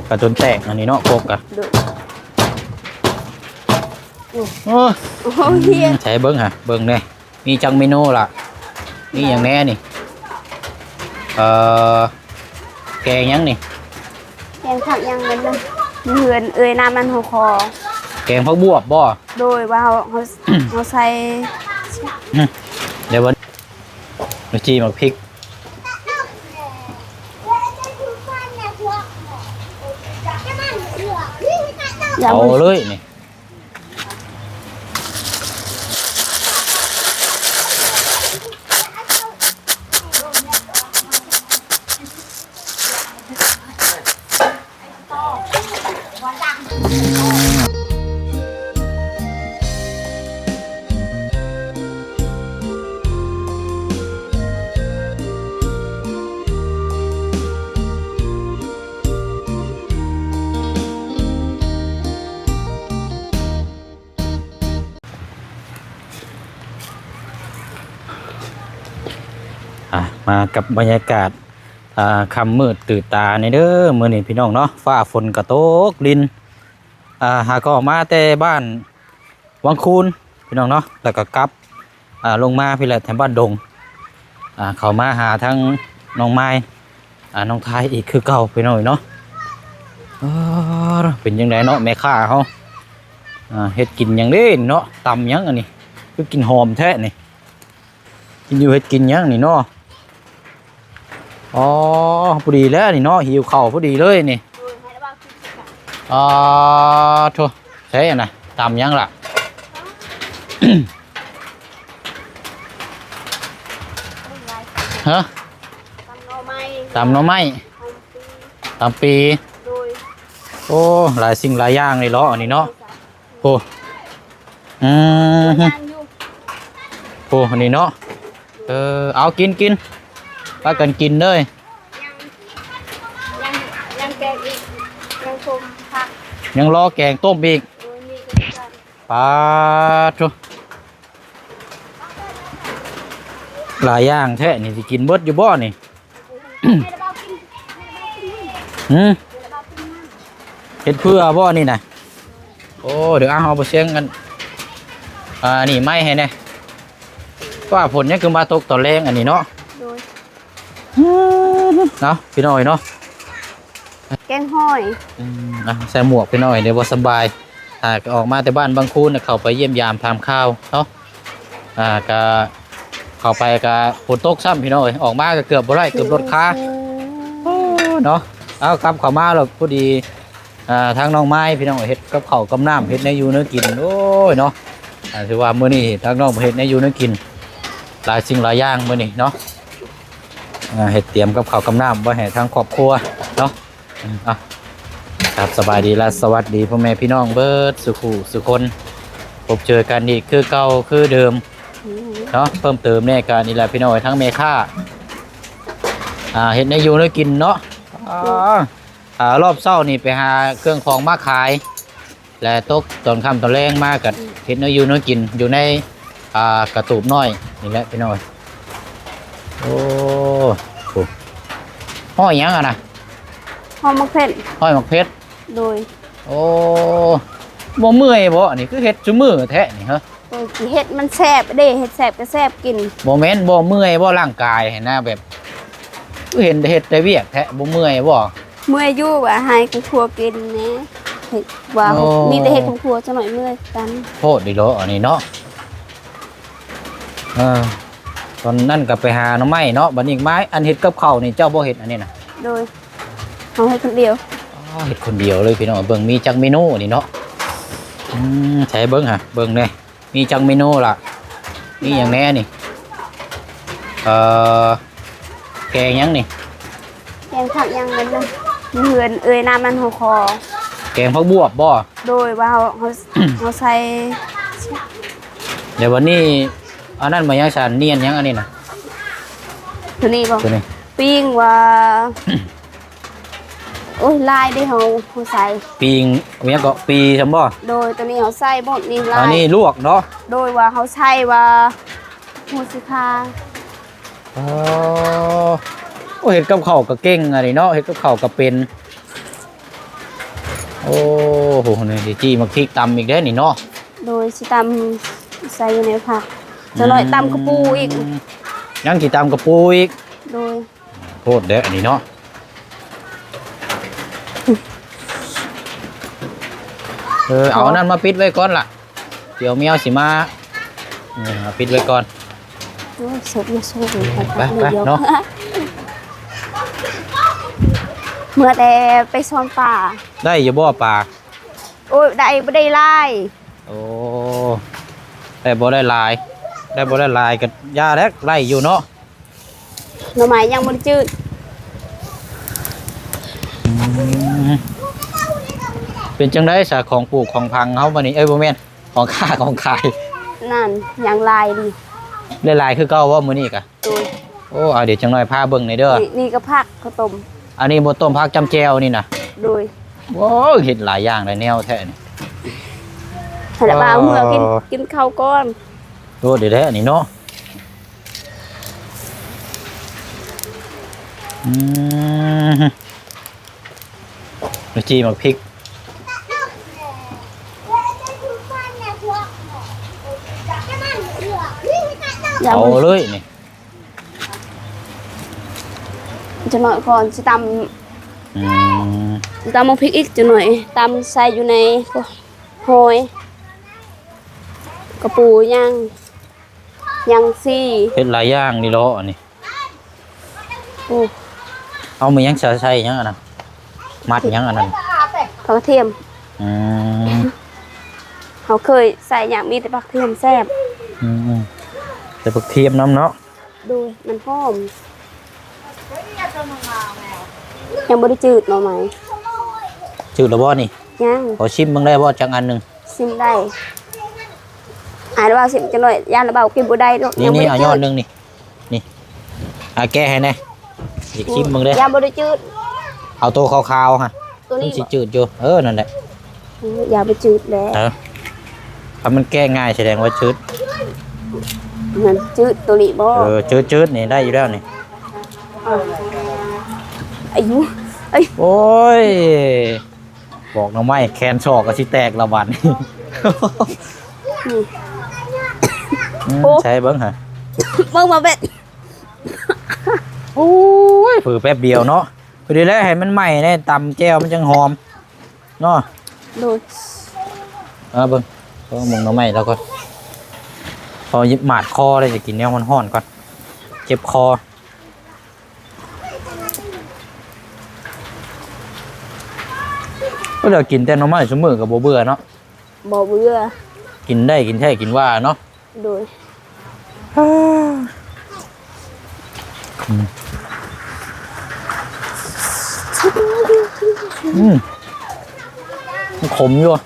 กกะจนแตกอันนี้เนาะกกกะดูโอ้โอ้เฮียใช้เบิ้งฮะเบิ้งเนี่ยมีจังเมนูล่ะมีอย่างแน่นี่เอ่อแกงยังนี่ยังผักยังมันนะเหมือนเอ้ยน้ำมันหัวคอ แกงผักบวบบ่โดยว่าเขาเขาเขาใส่เดี๋ยววันนูจีหมักพริก อย่า เอามือเลยนี่อะม กับบรรยากาศอ่าคำมืดตื่นตาในเด้อมื้อนี้พี่น้องเนาะฟ้าฝนกระโตกลินอ่าหาก็ออกมาแต่บ้านวังคูนพี่น้องเนาะแล้วก็กลับอ่าลงมาพี่แหละแถวบ้านดงอ่าเขามาหาทั้งน้องไม้อ่าน้องทายอีกคือเก่าพี่น้องเนาะเป็นยังไงเนาะแม่ค้าเขาเฮ็ดกินยังเด้เนาะตำยังอันนี้คือกินหอมแท้นี่กินอยู่เฮ็ดกินยังนี่เนาะ อ๋อพอดีแล้วนี่เนาะหิวข้าวพอดีเลยนี่อ่าโถใช่อะนะตามยังล่ะฮะตำโนไม้ตามหน่อไม้ตามปีโดยโอ้ หลายสิ่งหลายอย่างเลยเนาะอันนี้เนาะโอ้อืมฮึย่างอยู่โอ้อันนี้เนาะเออเอากินกิน พากันกินเลย ยังยังแกงอีกยังชมผักยังรอแกงต้มอีกโดยมีกระดาษปลาทุหลายอย่างแท้นี่สิกินเบิดอยู่บ่นี่ให้ระเบากินให้ระเบากินหืม ให้ระเบากินมันเฮ็ดเพื่อบ่นี่นะโอ้ เดี๋ยวเอาเอาไปเสียงกัน อ่า นี่ไม่ให้แน่ว่าผลยังคือมาตกต่อแรงอันนี้เนาะ เนาะพี่น้อยเนาะแกงห้อยอืมอะใส่หมวกพี่น้อยเดี๋ยวบ่สบายอ่าก็ออกมาแต่บ้านบางคูนน่ะเข้าไปเยี่ยมยามทำข้าวเนาะอ่าก็เข้าไปก็ฝนตกซ้ำพี่น้อยออกมาก็เกือบบ่ได้เกือบรถค้าเนาะเอากลับเข้ามาแล้วพอดีอ่าทางน้องไม้พี่น้องเฮ็ดกับข้าวกับน้ำเฮ็ดในอยู่เนื้อกินโอ้ยเนาะอ่าถือว่ามื้อนี้ทางน้องเฮ็ดในอยู่เนื้อกินหลายสิ่งหลายอย่างมื้อนี้เนาะอ่า เฮ็ดเตรียมกับข้าวกับน้ำไว้ให้ทางครอบครัวเนาะอะครับสบายดีและสวัสดีพ่อแม่พี่น้องเบิร์ดสุขุสุคนพบเจอกันอีกคือเก่าคือเดิมเนาะเพิ่มเติมแน่การนี่แหละพี่น้อยทั้งเมค่าอ่าเห็ดในอยู่ในกินเนาะอ่ารอบเช้านี่ไปหาเครื่องของมาขาย และตกตอนค่ำตอนแรงมากกับเห็ดในอยู่ในกินอยู่ในอ่ากระตูบน้อยนี่แหละพี่น้อยโอ้ ห้อยหยังอะนะหอมมะเขือห้อยหมกเพชรโดยโอ้บ่เมื่อยบ่อันนี้คือเห็ดจุมือแท้นี่ฮะโดยสิเห็ดมันแซ่บเด้เห็ดแซ่บก็แซ่บกินบ่แม่นบ่เมื่อยบ่ร่างกายเห็นหน้าแบบคือเห็นแต่เฮ็ดแต่เวียกแท้บ่เมื่อยบ่ เมื่อยอยู่ว่าให้คุณครัวกินแหนะเห็ดว่าโอ้ มีแต่เห็ดคุณครัวจะหน่อยเมื่อยกันโพดดีโลอันนี้เนาะเออ ตอนนั้นก็ไปหาหน่อไม้เนาะบัดนี้ไม้อันเฮ็ดกับข้าวนี่เจ้าบ่เฮ็ดอันนี้น่ะโดยเอาให้คนเดียวอ๋อเฮ็ดคนเดียวเลยพี่น้องเบิ่งมีจักเมนูนี่เนาะอืมใช้เบิ่งฮะเบิ่งเด้มีจักเมนูล่ะมีหยังแน่นี่เอ่อแกงหยังนี่แกงผักยังมันนะเหือนเอ้ยน้ำมันหัวคอแกงผักบวบบ่โดยว่าเขาเขาเขาใส่เดี๋ยววันนี้ อันนั้นมายังฉันเนียนหยังอันนี้น่ะตัวนี้บอกตัวนี้ปิ้งว่าโอ้ยลายได้เขาเขาใส่ปีงเมียก็ปีซำบ่โดยตัวนี้เขาใส่หมดนี่ลาอันยนี้ลวกเนาะโดยว่าเขาใส่ว่าหูสิคาอ๋อโอ้เห็ดกับข้าวก็เก่งอันนี้เนาะเห็ดกับข้าวก็เป็นโอ้โหนี่สิจี้มาพริกตำอีกเด้อนี่เนาะโดยสิตำใส่อยู่ในผัก จะลอยตำกระปูอีกมยังสิตำกระปูอีกโดยโทษเด้ออันนี้เนาะเออเอาอันนั้นมาปิดไว้ก่อนล่ะ เดี๋ยวแมวสิมานี่มาปิดไว้ก่อน โอ้ยสดมาสู้เลยไปไปเนาะ เมื่อแต่ไปซ่อนป่า ได้อย่าบ่ปลาโอ้ยได้บ่ได้ไล่ โอ้ได้บ่ได้หลาย ได้บ่ได้หลายก็ยาแล้วไล่อยู่เนาะหน่อไม้ยังบ่ได้จืดเป็นจังได้สาของปลูกของพังเฮาบัดนี้เอ้ยบ่แม่นของค่าของขายนั่นยังลายดีได้หลายคือเก่าว่ามื้อนี้กะโดยโอ้เอาเดี๋ยวจังหน่อยพาเบิ่งหน่อยเด้อนี่นี่ก็ผักข้าวต้มอันนี้บ่ต้มผักจำแจวนี่น่ะโดยโอ้ยเฮ็ดหลายอย่างหลายแนวแท้นี่ให้ละบ่าวเมื่อกินกินข้าวก่อน โอ้เดี๋ยวแท้อันนี้เนาะอืมแล้วจีหมักพริกอย่าเอามือเลยนี่จะหน่อยก่อนสิตอืมำตำมะพริกอีกจะหน่อยตำใส่อยู่ในหอยกระปูย่าง ย่างซี่เฮ็ดหลายอย่างนี่เนาะอันนี้โอ้เอามายังใส่ใส่หยังอันนั้นมัดหยังอันนั้นผักกระเทียมอืมเขาเคยใส่อย่างมีแต่ผักกระเทียมแซ่บอืมอืมแต่ผักเทียมน้ำเนาะดูมันหอมยังบ่ได้จืดหน่อไหมจืดแล้วบ่นี่ยังขอชิมเบิ่งได้บ่จังอันหนึงซิมได้ อ่านว่าซิมจะหน่อยย่านระเบากินบ่ได้หรอกนี่ยังบ่นี่ได้เอาจืยอดดหนึงนี่นี่อะแก้ให้แน่อยากชิมเบิ่งเด้ยังบ่ได้จืดเอาตัวขาวๆฮะตัวมันนี้สิบ่จืดอยู่เออนั่นแหละเอออย่าไปจืดแล้วเออถ้ามันแก้ง่ายแสดงว่าจืดนั่นจืดตัวนี้บ่เออจืดจืดนี่ได้อยู่แล้วนี่อายุเอ้ยโอ้ยบอกหน้องไม้แคนชอกก็สิแตกละวันนี่ อืมโอ้ ใช่เบิ่งฮะเบิ่งมาเบ็ดโอ้ยเผือแป๊บเดียวเนาะพอดีแล้วให้มันใหม่แน่ตำแก้วมันจังหอมเนาะดูเออเบิ่งเบิ่งมึงหน้องไม้แล้วก็พอหยิบหมาดคอเลยจะกินแนวมันห้อนก่อนเจ็บคอก็เดี๋ยวกินแต่หน้องไม้สมือกับโบเบื่อเนาะบ่เบื่อกินได้กินแท้กินว่าเนาะ ดูอืมมันขมอยู่อะ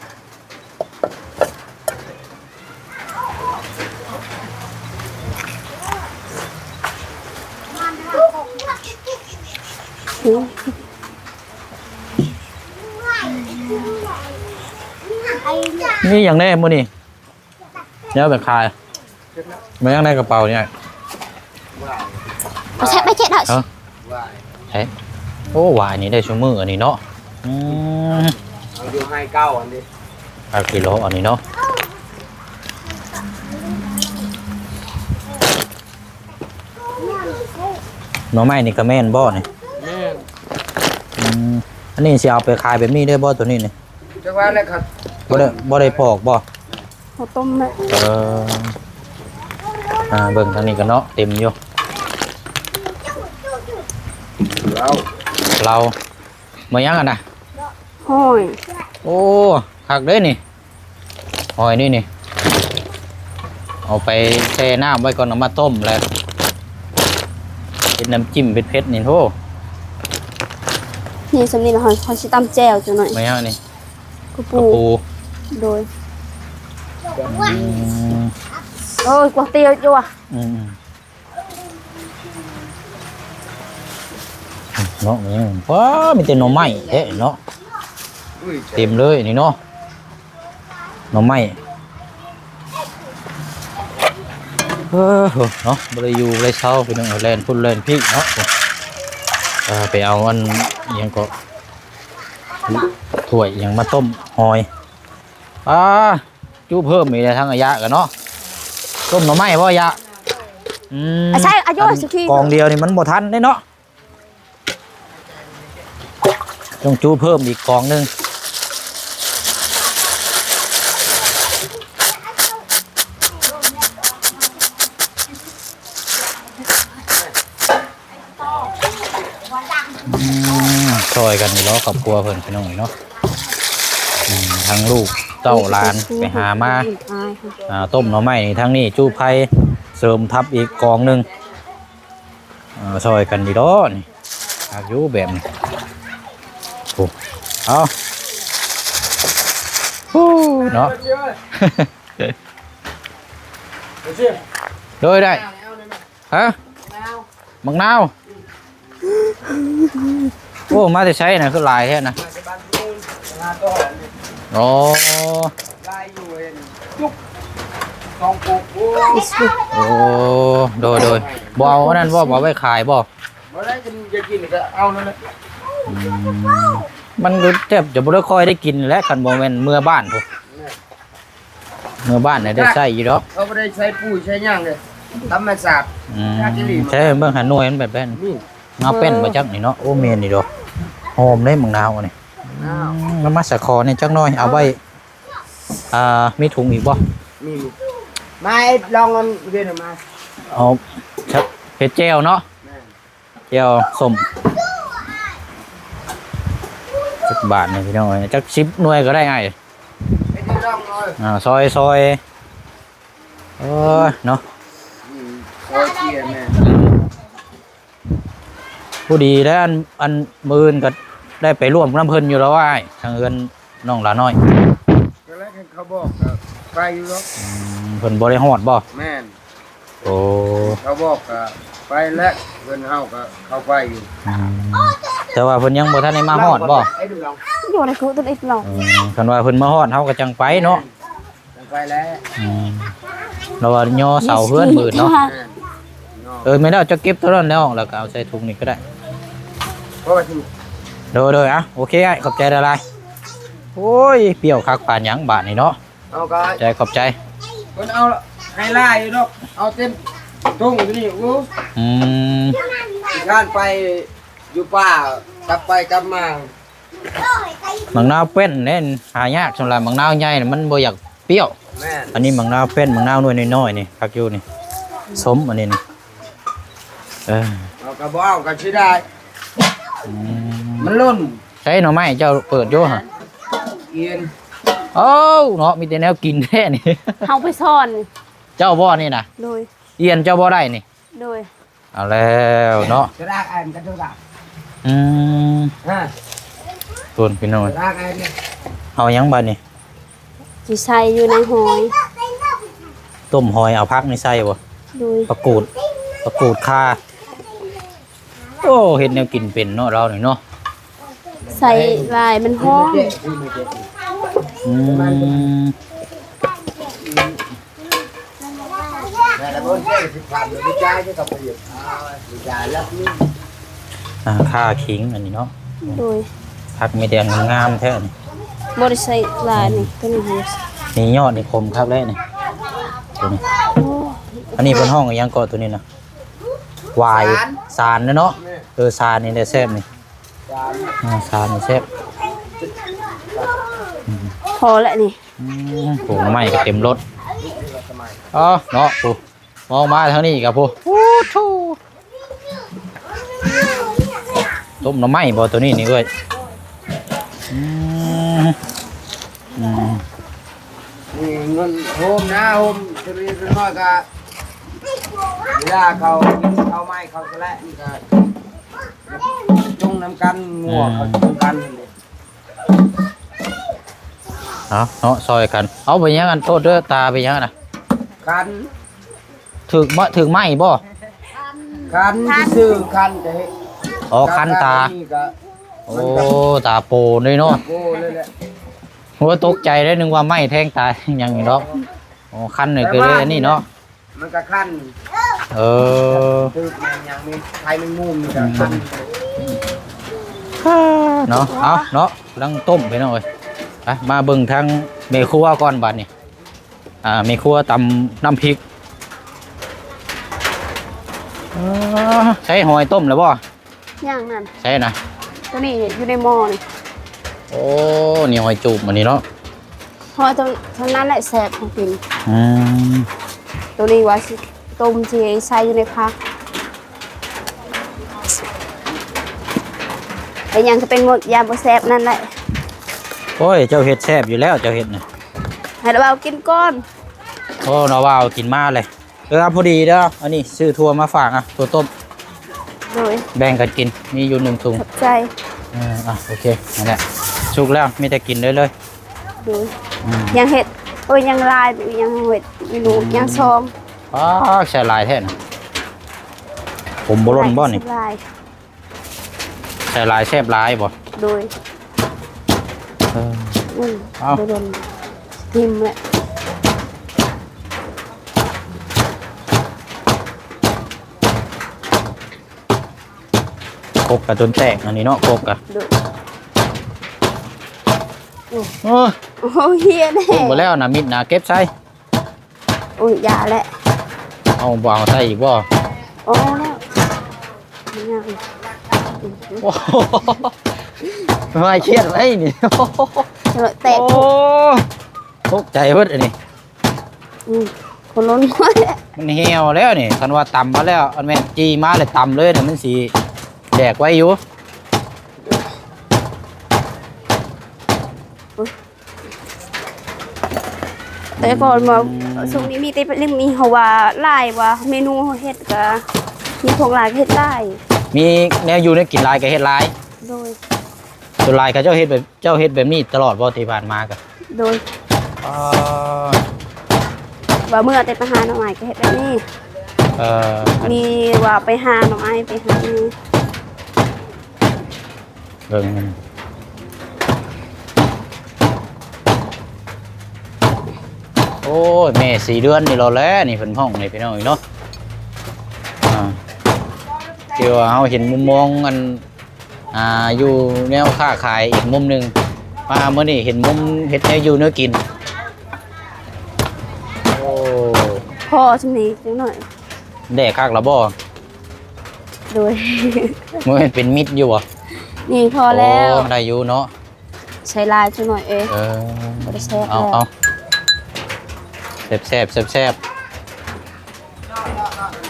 นี่อย่างแน่โมนี่ เนี่ยแบบคายไม่ยังในกระเป๋าเนี่ยเอาแช่ไปเจ็ดอะเอ้าเฮ้โอ้หวายนี่ได้ชั่วมืออันนี้เนาะอืมเอาอยู่ให้เก้าอันนี้เอากิโลอันนี้เนาะหน่อไม้นี่ก็แม่นบ่นี่แม่อืมอันนี้สิเอาไปขายแบบนี้ได้บ่ตัวนี้นี่จังหวะนี้ครับบ่ได้บ่ได้ปอกบ่ ข้าวต้มแม่เอออ่าเบิ่งทางนี้กันเนาะเต็มอยู่เราเรามายังอะนะห้อยโอ้หักเด้นี่หอยนี่นี่เอาไปแช่น้ำไว้ก่อนเอามาต้มแล้วเป็นน้ำจิ้มเผ็ดๆนี่โทนี่สำนีละหอยเขาสิตำแจ่วจังหน่อยมายังนี่กระกระปูปูโดยอืม โอ้ยกว่าเตียวจัวอืมเนาะนยังว้ามีแต่หน่อไม้เอ๊ะเนาะเต็มเลยนี่เนาะหน่อไม้เออเนาะบริยูบริเช้าไปนึงแลนพุ่นแลนพี่เนาะไปเอาอันอิหยังก็ถ้วยยังมาต้มหอยอ่า จูเพิ่มอีกแล้วทั้งอายะกันเนาะต้มหน่อไม้บ่ยะอืมอะใช่อายุสิคีกองเดียวนี่มันบ่ทันได้เนาะต้องจูเพิ่มอีกกองหนึงอืมช่วยกันนี่เนาะครอบครัวเพิ่นพี่น้องนี่เนาะ อืมทั้งลูกเต้าหลานไปหามาอ่าต้มหน่อไม้นี่ทั้งนี้จูไผ่เสริมทับอีกกองหนึ่งอ่าซอยกันดีดอนี่หากอยู่แบบนี้โอ้เอาโอ้เนาะโดยได้ฮะมังนาวโอ้ มาจะใช้นะคือหลายแท้นะ โอ้ลายอยู่เองจุกสองปุกโอ้โอ้โดยโดยบเอาอันนั้นบ่บ่เอาไว้ขายบ่บ่ได้จะจะกินก็เอานั่นแหละมันก็แทบจะบ่ได้ค่อยได้กินแหล้วคันบ่แม่นเมื่อบ้านพุเมื่อบ้านน่ะได้ใช้อยู่ดอกเขาไม่ได้ใช้ปุ๋ยใช้หย่างเลยธรรมศาสตร์อืมใช่เบิ่งหาหน่วยมันแบบนั้นนี่เงาเป็นบ่จักนี่เนาะโอ้เมนนี่ดอกหอมเลยมังนาวนี่อ้าวอืม น้ำมันสะคอนี่จักหน่อยเอาไว้อ่ามีถุงอีกบ่มีมาไอ้ลองกันเรียนออกมาเอาชักเฮ็ดแจ่วเนาะแม่นแจ่วส้มจักบาทนี่พี่น้องเอ้ยจัก10หน่วยก็ได้ไงไอ้ที่ลองเลยอ่าซอยซอยเอ้ยเนาะอืมโอ้ยเกียร์แม่ผู้ดีแล้วอันอันมือนก็ ได้ไปร่วมน้ำเพิ่นอยู่แล้วว่าอ้ายทางเอินน้องหลาน้อยก็แล้วเขาบอกก็ไปอยู่หรอกอืมเพิ่นบ่ได้ฮอดบ่แม่นโอ้เขาบอกก็ไปแล้วเพิ่นเฮาก็เข้าไปอยู่อืมแต่ว่าเพิ่นยังบ่ทันได้มาฮอดบ่ไอ้ดูลองอยู่ในคุกตัวอีกหรอกอืมคันว่าเพิ่นมาฮอดเฮาก็จังไปเนาะไปแล้วอืมเราว่าย่อเสาเฮือนมืดเนาะแม่นเนาะเออไม่ได้จะเก็บตัวนั้นแล้วแล้วก็เอาใส่ถุงนี่ก็ได้เพราะว่าที่ โดยโดยอะโอเคอ้ายขอบใจละลายโอ้ยเปรี้ยวคักปานหยังบาดนี่เนาะเอาก็ใจขอบใจเพิ่นเอาให้ล่าอยู่ดอกเอาเต็มทุ่งอยู่นี่โอ้อืมอีกงานไปอยู่ป่ากลับไปกลับมามังนาวเป็นเน่นหายากสำหรับมังนาวใหญ่น่ะมันบ่อยากเปรี้ยว แม่นอันนี้มังนาวเป็นมังนาวหน่วยน้อยๆนี่พักอยู่นี่สมอันนี้นี่เออ เอากระบอกเอากระชิได้ อืม มันล่นใช้หน่อไม้เจ้าเปิดโย่ฮะเอียนโอ้าเนาะมีแต่แนวกินแท้นี่ เฮาไปซ่อนเจ้าบ่นี่นะโดยเอียนเจ้าบ่ได้นี่โดยเอาแล้วเนาะกระดากแอนกระดากอืมฮะส่วนพี่น้องกระดากแอนเนี่ยเอาหยังบัดนี่สิใส่อยู่ในหอยต้มหอยเอาพักในใส่บ่โดยประกูดประกูดคาโอ้เห็นแนวกินเป็นเนาะเรานี่เนาะ ใส่ลายมันห้องเจ๊ที่ไม่เจ๊อืมแต่ละคนเจ๊สิบพันเลยดีใจที่กับประโยชน์เอาดีใจแล้วนี่อ่าคาขิงอันนี้เนาะโดยพักไม่แดงงามแท้นี่บ่ได้ใส่ลายนี่ตัวนี้เฮ็ดนี่ยอดนี่คมครับเลยนี่ตัวนี้โอ้อันนี้เป็นห้องอิหยังก่อนตัวนี้นะวายสารนะเนาะเออสารนี่ได้แซ่บนี่จาน อ่าสารนี่แซ่บพอแล้วนี่อืมปลูกหน่อไม้ก็เต็มรถอ๋อเนาะปูมองมาทางนี้กับปูต้มหน่อไม้บ่ตัวนี้นี่เว้ยอืมอืมนี่เงินโฮมนะโฮมจะมีเป็นน้อยก็เวลาเขาเขาไม่เขาจะและนี่ก็ จงน้ำกันงัวเขาจงกันนี่เอาเนาะซอยกัน เอาไปยังกันโทษเด้อตาไปยังนะคันถึกมะถึกไหมบ่คันที่ซื้อคันจะให้อ๋อคันตานี่ก็โอ้ตาโปนเลยเนาะโก้เลยแหละหัวตกใจได้นึงว่าไหมแทงตาอย่างนี้เนาะอ๋อคันนี่คือเลยอันนี่เนาะมันก็คันเออคือมันยังมีใครมันมุมนี่ก็คัน เนาะเอาเนาะกำลังต้มไปหน่อยไปมาเบิ่งทางเมครัวก่อนบัดนี้อ่าเมครัวตำน้ำพริกอ๋อใช้หอยต้มแล้วบ่ย่างนั่นใช่นะตัวนี้อยู่ในหม้อนี่โอ้นี่หอยจูบมันนี่เนาะเพราะตัวเท่านั้นแหละแซ่บของกินอืมตัวนี้ว่าสิต้มที่ใส่อยู่ในพัก ไอ้หยังจะเป็นหมดยาบ่แซ่บนั่นแหละโอ้ยเจ้าเห็ดแซ่บอยู่แล้วเจ้าเห็ดน่ะให้เราเอากินก้อนโอ้นาว่าวกินมาเลยเออครับพอดีเด้ออันนี้ซื้อทัวมาฝากอะตัวต้มโดยแบ่งกันกินมีอยู่หนึ่งถุงขอบใจเอออะโอเคนั่นแหละสุกแล้วมีแต่กินเลยเลยโดยอืมยังเห็ดโอ้ยยังลายหรือยังเห็ดไม่รู้ยังซองอ๋อใช่ลายแท้นะผมบ่ร่นบ่นี่ลาย ใช่ลายแซ่บลายบ่ โดยเออ อืมเอาโดนทิมแหละโคกกะจนแตกอันนี้เนาะโคกกะโดยโอ้ยโอ้ยเฮียแน่ผมบ่แล้วนะมิดนะเก็บใส่โอ้ยยาแหละเอาบ่เอาใส่อีกบ่โอ้แล้วยัง โอ้โหไม่เครียดไรนี่โอ้โหแตกโอ้ตกใจเบิดอันนี้อืมคนล้นมาแล้วมันเหี่ยวแล้วนี่คันว่าตำมาแล้วอันแม่นจีมาเลยตำเลยเนี่ยมันสีแดกไว้อยู่แต่ก่อนมาช่วงนี้มีแต่เรื่องมีเฮาว่าหลายว่าเมนูเฮ็ดก็มีของหลายเฮ็ดหลาย มีแนวอยู่ในกินลายกับเฮ็ดลายโดย ส่วนลายกับเจ้าเฮ็ดแบบเจ้าเฮ็ดแบบนี้ตลอดบ่ที่ผ่านมาก็โดยอ๋อว่าเมื่อแต่ไปหาหน่อไม้ก็เฮ็ดแบบนี้ เอ่ออันมีว่าไปหาหน่อไม้ไปหานี่เบิ่งมันโอ้ยแม่สี่เดือนนี่เราแล้วนี่เพิ่นห้องนี่พี่น้องอีกเนาะอ่า เดี๋ยวเฮาเห็นมุมมองอันอ่าอยู่แนวค้าขายอีกมุมหนึงมาเมื่อนี้เห็นมุมเฮ็ดแนวอยู่เนื้อกินโอ้พ่อชำนี้จังหน่อยแดกคักแล้วบ่โดย มันเป็นมิดอยู่บ่นี่พอแล้วโอ้ได้อยู่เนาะใช้ลายจังหน่อยเองเออบ่ได้แซ่บเอาแล้วเอาแซ่บแซ่บแซ่บแซ่บ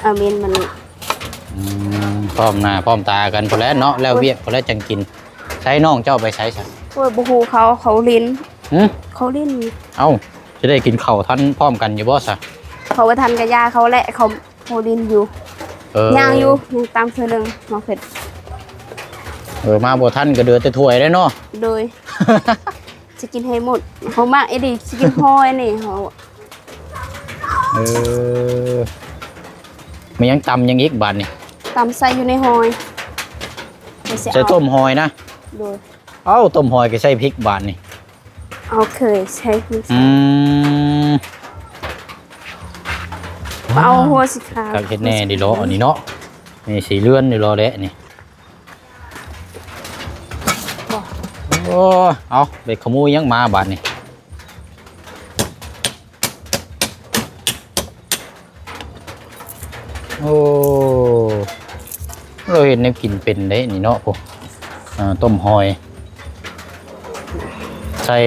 เอาเมนมันอืม พร้อมหน้าพร้อมตากันพอแล้วเนาะแล้วเวียกพอแล้วจังกินใช้น้องเจ้าไปใช้ซะโอ้ยบ่ฮู้เขาเขาลิ้นหึเขาลิ้นเอ้าจะได้กินข้าวทันพร้อมกันอยู่บ่ซะเขาไปทันกับยาเขาแหละเขาเขาลิ้นอยู่เออย่างอยู่ยังตามเธอเรื่องน้องเผ็ดเออมาบ่ทันก็เดือแต่ถ้วยได้เนาะโดย จะกินให้หมดเขามากไอ้ดิจะกินห้อยนี่เขาเออมันยังตำยังอีกบาดนี่ ตำใส่อยู่ในห้อยเดี๋ยวสิใส่เอาต้มหอยนะ โดยเอ้าต้มหอยก็ใส่พริกบาดนี่ เอาเคยใช้มืออืมเอาหัวสิขาวกับเฮ็ดแน่ดิโลอันนี้เนาะนี่สีเลื่อนดิโลแหละนี่โอ้เอาไปขโมยยังมาบาดนี่ เห็นแนวกินเป็นได้นี่เนาะพวกอ่าต้มหอย ใส่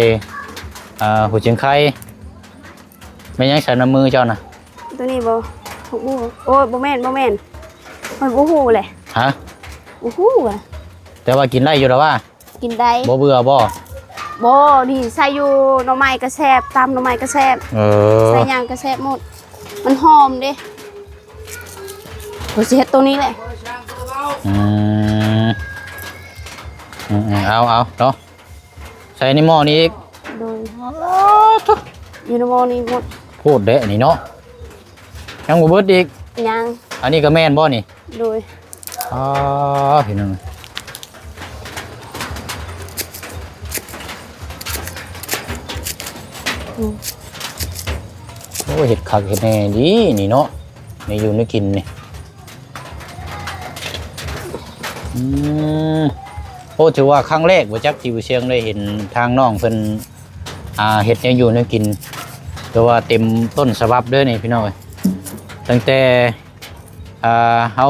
หัวเชียงไข่ไม่ยังใส่น้ำมือเจ้านะตัวนี้บ่ถูกบูโอ้ยบ่แม่นบ่แม่นมันบ่ฮู้เลยฮะบ่ฮู้อะแต่ว่ากินได้อยู่แล้วว่า กินได้บ่เบื่อบ่บ่นี่ใส่อยู่หน่อไม้ก็แซบตำหน่อไม้ก็แซบเออใส่ยังก็แซบหมด มันหอมเด้เราสิเฮ็ดตัวนี้แหละ อืมอืมๆเอาเอาเนาะใส่ในหม้อนี้อีกโดยอยู่ในหม้อนี้หมดพูดเด้อันนี้เนาะยังบ่เบิดอีก ยังอันนี้ก็แม่นบ่นี่โดยอ๋อพี่น้องโอ้ยเห็ดคักเห็ดแน่ดีนี่เนาะนี่อยู่นี่กินนี่ อืมโอ้อ้ถือว่าครั้งแรกบ่จักที่บ่เชียงได้เห็นทางน้องเพิ่นอ่าเฮ็ดแนวอยู่แนวกินแต่ว่าเต็มต้นฉบับเด้อนี่พี่น้องเอ้ยตั้งแต่อ่าเฮา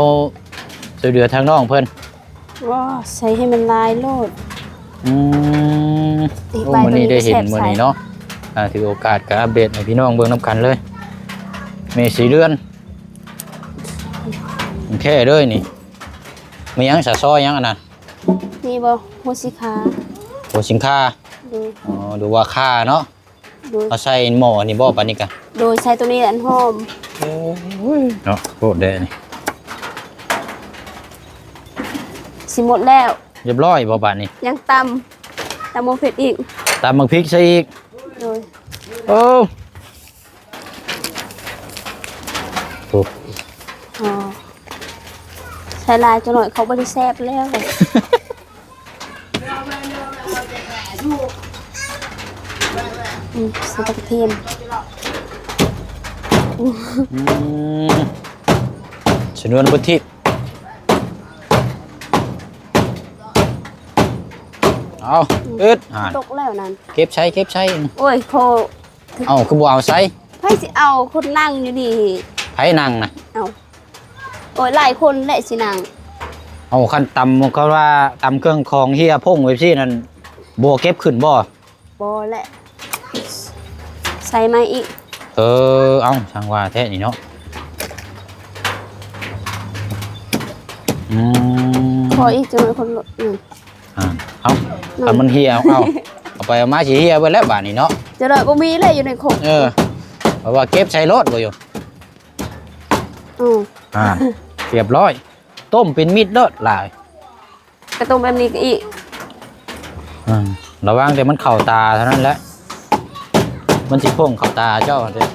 ช่วยเหลือทางน้องเพิ่นว้าใส่ให้มันลายโลด อืมอีกโอ้ใบมื้อนี้ได้เห็นแซ่บมื้อใสนี้เนาะอ่าถือโอกาสก็อัปเดตให้พี่น้องเบิ่งนํกันเลยเมสีเดือนแค่เด้อนี่ มีหยังสะซอยหยังอันน่ะนี่บ่โมสิคาโอสินค้าโดยอ๋อดูว่าค่าเนาะโดยเอาใส่หม้อนี่บ่ปานนี้กะโดยใช้ตัวนี้แหละอันหอมเนาะโคตรเด้นี่สิหมดแล้วเรียบร้อยบ่บาดนี้ยังตำตำโมเผ็ดอีกตามบักพริกใส่อีกโดย โอ้โอ้ อ๋อ ใช้ลายจะหน่อยเขาบริแซบแล้วอืมใส่ตะกระเทียมอืมชนวนบุทิพเอาอึดอ่าตกแล้วนั่นเก็บใช้เก็บใช้โอ้ยโคเอาคือบ่เอาใส่ไพ่สิเอาคนนั่งอยู่ดีไผนั่งนะเอาโอ้ยหลายคนแหละสินั่งเอาคันตำเขาว่าตำเครื่องของเฮียพ่งไว้ซี่นั่นบ่เก็บขึ้นบ่บอแหละใส่มาอีก เออเอาช่างว่าแท้นี่เนาะอืมพออีกจนเป็นคนลดหนึ่งอ่าเอาถ้ามันเฮียเอาเอาเอาไปเอามาสิเฮียไว้แล้วบาดนี้เนาะจะเลยบ่มีเลยอยู่ในขกเออเพราะว่าเก็บใช้รถบ่อยู่อืออ่า เรียบร้อย ต้มเป็นมิดเด้อหลายกระตุ้มแบบนี้ก็อีกอืมระวังแต่มันเข้าตาเท่านั้นแหละ มันสิพ่งเข้าตาเจ้าเด้อ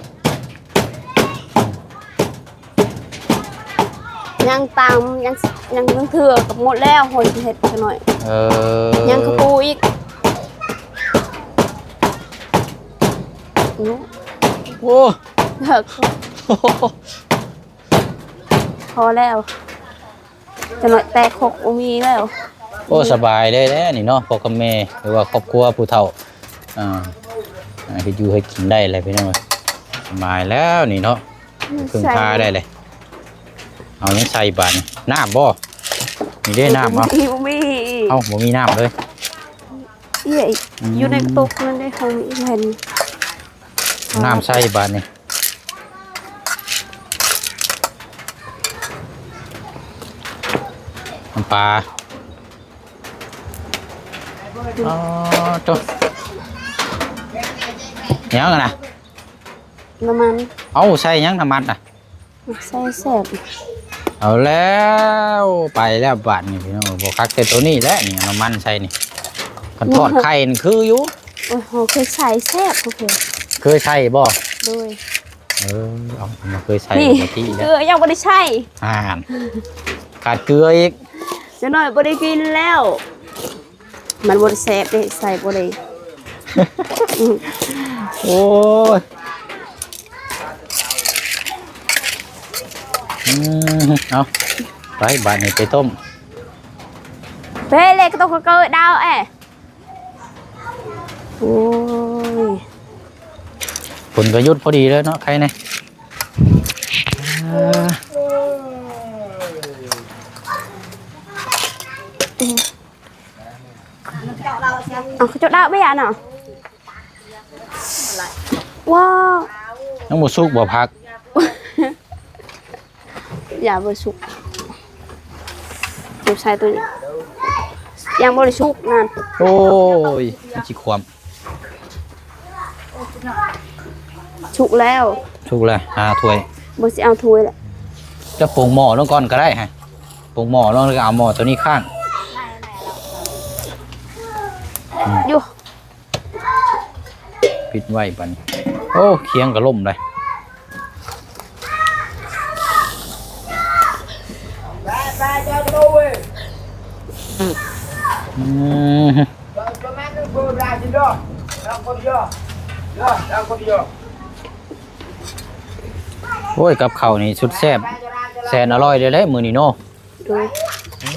ยังตามยังยังยังเถื่อกับหมดแล้วโหยสิเห็ดกันหน่อยเออยังกระปูอีกอื้อโอ้เลิกโหพ อแล้ว จะหน่อยแตกขกบ่มีแล้วโอ้สบายได้แล้วนี่เนาะพ่อกับแม่หรือว่าครอบครัวผู้เฒ่าอ่าอ่าเฮ็ดอยู่ให้กินได้เลยพี่น้องเอ้ยสบายแล้วนี่เนาะพึ่งพาได้เลย เอายังใส่บานน้ำบ่มีได้น้ำเอามีบ่มีเอาบ่มีน้ำเลย เอ้ยอืมอยู่ในตุกนั่นได้คงเห็นน้ำใส่บานนี่น้ำ ปลาอ๋อตัวยังอะนะน้ำมันเอาใส่ยังน้ำมันอะใส่แซ่บเอาแล้วไปแล้วบาทนี่พี่น้องบอกคักแต่ตัวนี้แหละนี่น้ำมันใส่นี่กันทอดไข่นี่คืออยู่โอ้โหเคยใส่แซ่บโอเคเคยใส่บ่โดยเออเอามาเคยใส่นี่ปกติเกแล้ลืวอยังไม่ได้ใช่อ่านขาดเกลืออีก จะหน่อยบ่ได้กินแล้ว มันบ่ได้แซ่บเด้ใส่บ่ได้อืมโอ้ยอืมเอาไปบาทนี่ไปต้มเป้เล็กก็ต้องเกิดดาวแอะโอ้ยผลประยุทธ์พอดีแล้วเนาะใครเนี่ยอ่า เอาเขาจุดดาวไม่อะเนาะว้าวน้องหมูสุกบ่พัก อย่าบริสุกเก็บใช้ตัวนี้ยังบริสุกนั่นโอ้ยมันจิความสุกแล้วสุกเลยหาถ้วยบริสิเอาถ้วยแหละจะปรุงหม้อลงก่อนก็ได้ฮะปรุงหม้อลงแล้วก็เอาหม้อตัวนี้ข้าง อยู่ปิดไว้ปัดนโอ้เคียงกระล่มเลยอืมโอ้ยกับข้าวนี่สุดแซ่บแสนอร่อยเลยแหละมือนี่เนาะดู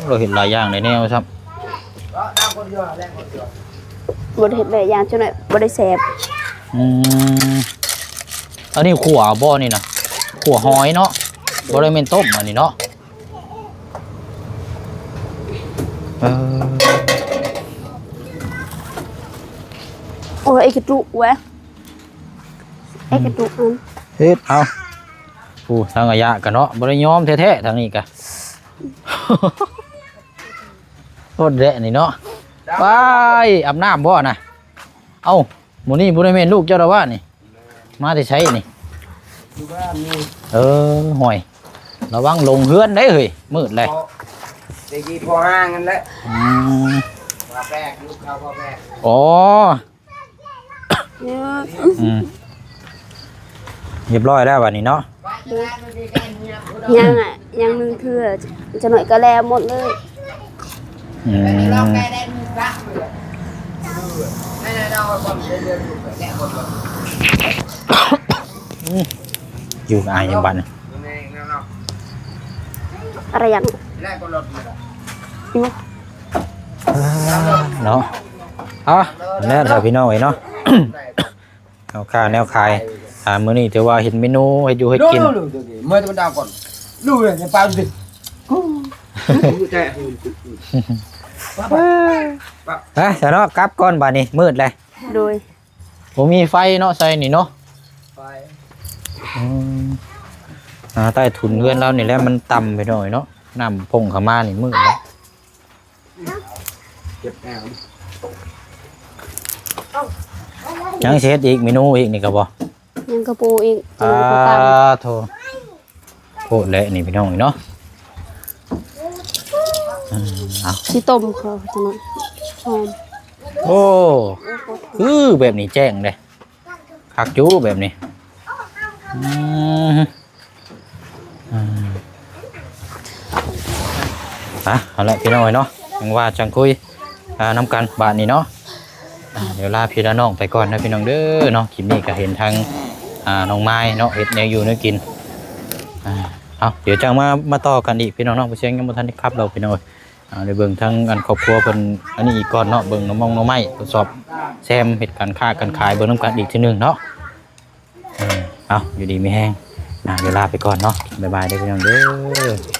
เราเห็นหลายอย่างในแนวครับ คนเดียวแรงคนเดียวบ่ได้เฮ็ดแบบอย่างจังหน่อยบ่ได้แสบอืมอันนี้ขัวบ่นี่นะขัวหอยเนาะบ่ได้เป็นต้มอันนี้เนาะเออโอ้ยไอ้กระจุกแวะไอ้กระจุกอันเฮ็ดเอาผู้ทางอายะกันเนาะบ่ได้ยอมแท้ๆทางนี้กะโทษแหละนี่เนาะ ไปอาบน้ำบ่น่ะเอ้าหมู่นี่บ่ได้แม่นลูกเจ้าดอกว่านี่ มาได้ใช้นี่อยู่บ้านนี่เออห่วยระวังลงเฮือนได้เฮ้ยมืดเลยพอเด็กกี้พอห้างกันแล้วอืมพอแรกลูกเขาพอแรกอ๋อเนี่ยอืมเรียบร้อยแล้ววันนี้เนาะยังอะยังนึงเถื่อจังหน่อยก็แล้วหมดเลยอืม นั่นน่ะเราคนเดินอยู่แบบแกคนอยู่กับอายยังบัดนนี่นั่นเนาะอะไรอย่างแรกก็รถอยู่ละเนาะเอาแล้วเดี๋ยวพี่น้องไว้เนาะเอาค่าแนวขายอ่ามื้อนี้ถือว่าเห็นเมนูให้อยู่ให้กินเมื่อตะวันดาวก่อนดูเลยในปลาดิดูใจ ฮะเดี๋ยวเนาะกลับก่อนบัดนี้มืดเลยโดยผมมีไฟเนาะใส่นี่เนาะไปอืมอ่าใต้ถุนเรือนเรานี่แหละมันต่ำไปหน่อยเนาะน้ำพงเข้ามานี่มืดแล้วเจ็บแอวยังสิเฮ็ดอีกเมนูอีกนี่ก็บ่ยังกระปูอีกอ่ายังกระตังโทโคตรเละนี่พี่น้องเนาะอืม เอาที่ต้มเขาจังหน่อยหอมโอ้คือแบบนี้แจ้งเลยคักจูแบบนี้อืมอืมอะเอาละพี่น้อยเนาะยังว่าจังคุยอ่าน้ำกันบาทนี้เนาะอ่าเดี๋ยวลาพี่ละน้องไปก่อนนะพี่น้องเด้อเนาะคลิปนี้ก็เห็นทางอ่าน้องไม้เนาะเห็ดแนวอยู่เนื้อกินอ่าเอาเดี๋ยวจังมามาต่อกันอีกพี่น้องเนาะผู้เชียงยังบ่ทันได้ครับเราพี่น้อ ยอ่าในเบิ่งทั้งอันครอบครัวเพิ่นอันนี้อีกก่อนเนาะเบิ่งน้องมองน้องไม้ทดสอบแซมเหตุการณ์ค้าการขายเบองน้ำกันอีกทีหนึ่งเนาะเออเอาอยู่ดีไม่แห้งนะเดี๋ยวลาไปก่อนเนาะบ๊ายบายเด้อพี่น้องเด้อ